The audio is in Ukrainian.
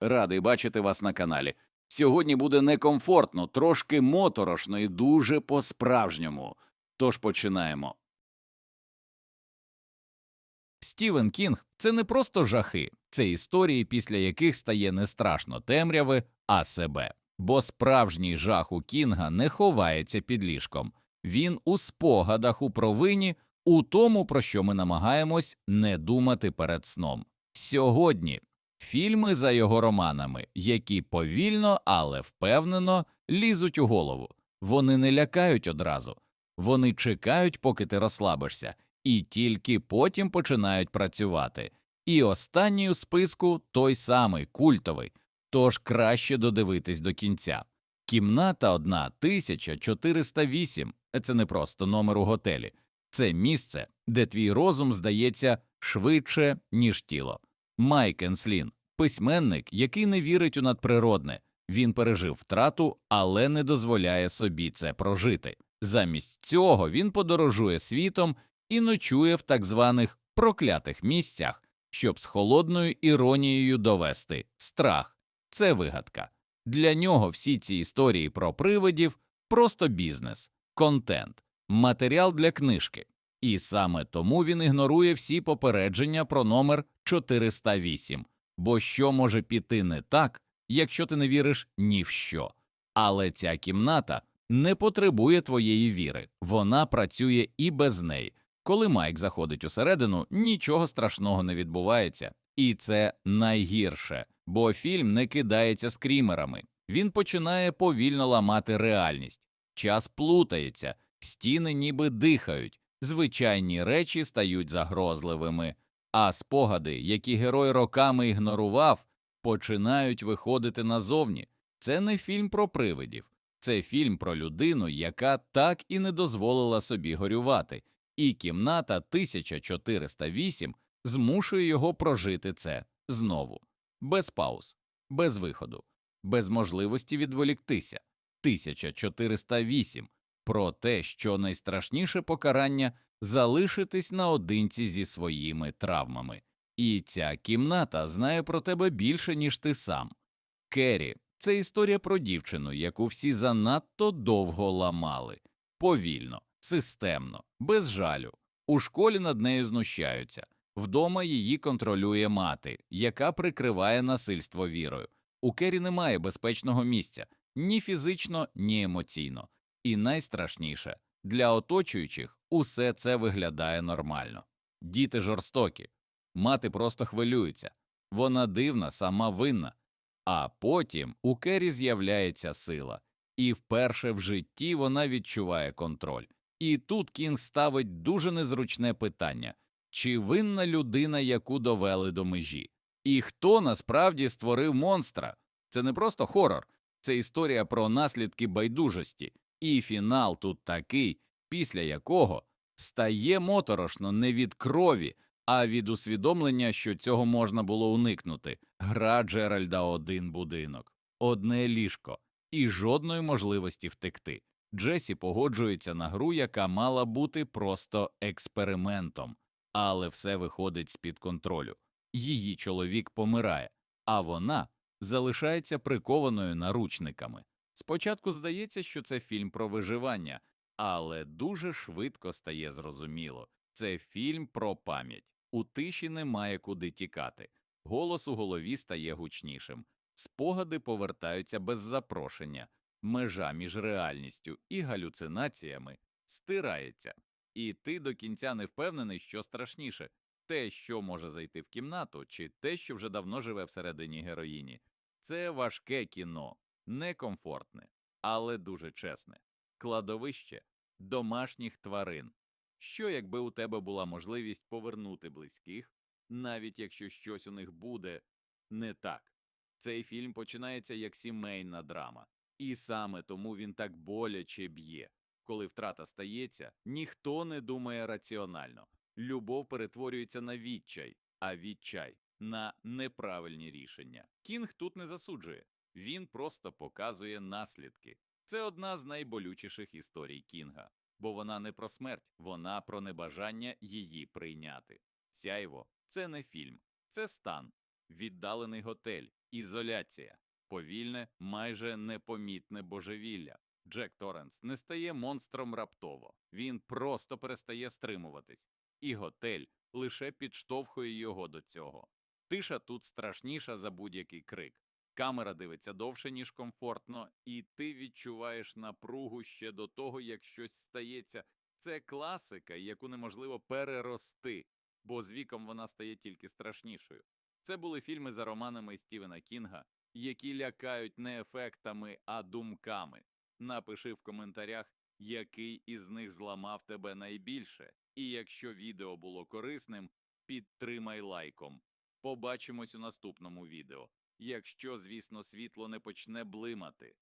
Радий бачити вас на каналі. Сьогодні буде некомфортно, трошки моторошно і дуже по-справжньому. Тож починаємо. Стівен Кінг це не просто жахи, це історії, після яких стає не страшно темряви, а себе. Бо справжній жах у Кінга не ховається під ліжком. Він у спогадах, у провині, у тому, про що ми намагаємось не думати перед сном. Сьогодні фільми за його романами, які повільно, але впевнено лізуть у голову. Вони не лякають одразу, вони чекають, поки ти розслабишся, і тільки потім починають працювати. І останній у списку той самий культовий, тож краще додивитись до кінця. Кімната одна 1408 – це не просто номер у готелі, це місце, де твій розум здається швидше, ніж тіло. Майк Енслін – письменник, який не вірить у надприродне. Він пережив втрату, але не дозволяє собі це прожити. Замість цього він подорожує світом і ночує в так званих проклятих місцях, щоб з холодною іронією довести страх це вигадка. Для нього всі ці історії про привидів просто бізнес, контент, матеріал для книжки. І саме тому він ігнорує всі попередження про номер 408, бо що може піти не так, якщо ти не віриш ні в що. Але ця кімната не потребує твоєї віри, вона працює і без неї. Коли Майк заходить усередину, нічого страшного не відбувається, і це найгірше, бо фільм не кидається скрімерами. Він починає повільно ламати реальність, час плутається, стіни ніби дихають, звичайні речі стають загрозливими, а спогади, які герой роками ігнорував, починають виходити назовні. Це не фільм про привидів, це фільм про людину, яка так і не дозволила собі горювати, і кімната 1408 змушує його прожити це знову, без пауз, без виходу, без можливості відволіктися. 1408 про те, що найстрашніше покарання залишитись наодинці зі своїми травмами, і ця кімната знає про тебе більше, ніж ти сам. Керрі – це історія про дівчину, яку всі занадто довго ламали, повільно, системно, без жалю. У школі над нею знущаються. Вдома її контролює мати, яка прикриває насильство вірою. У Кері немає безпечного місця ні фізично, ні емоційно. І найстрашніше для оточуючих усе це виглядає нормально. Діти жорстокі, мати просто хвилюється, вона дивна, сама винна. А потім у Кері з'являється сила, і вперше в житті вона відчуває контроль. І тут Кінг ставить дуже незручне питання чи винна людина, яку довели до межі, і хто насправді створив монстра? Це не просто хорор, це історія про наслідки байдужості, і фінал тут такий, після якого стає моторошно не від крові, а від усвідомлення, що цього можна було уникнути. Гра Джеральда один будинок, одне ліжко і жодної можливості втекти. Джесі погоджується на гру, яка мала бути просто експериментом, але все виходить з під контролю. Її чоловік помирає, а вона залишається прикованою наручниками. Спочатку здається, що це фільм про виживання, але дуже швидко стає зрозуміло це фільм про пам'ять. У тиші немає куди тікати. Голос у голові стає гучнішим, спогади повертаються без запрошення, межа між реальністю і галюцинаціями стирається, і ти до кінця не впевнений, що страшніше те, що може зайти в кімнату, чи те, що вже давно живе всередині героїні. Це важке кіно, некомфортне, але дуже чесне, кладовище домашніх тварин. Що якби у тебе була можливість повернути близьких, навіть якщо щось у них буде не так? Цей фільм починається як сімейна драма, і саме тому він так боляче б'є. Коли втрата стається, ніхто не думає раціонально. Любов перетворюється на відчай, а відчай на неправильні рішення. Кінг тут не засуджує, він просто показує наслідки. Це одна з найболючіших історій Кінга, бо вона не про смерть, вона про небажання її прийняти. Сяйво це не фільм, це стан. віддалений готель, ізоляція, повільне, майже непомітне божевілля. Джек Торренс не стає монстром раптово, він просто перестає стримуватись, і готель лише підштовхує його до цього. Тиша тут страшніша за будь-який крик. Камера дивиться довше, ніж комфортно, і ти відчуваєш напругу ще до того, як щось стається. Це класика, яку неможливо перерости, бо з віком вона стає тільки страшнішою. Це були фільми за романами Стівена Кінга, які лякають не ефектами, а думками. Напиши в коментарях, який із них зламав тебе найбільше, і якщо відео було корисним, підтримай лайком. Побачимось у наступному відео. Якщо, звісно, світло не почне блимати.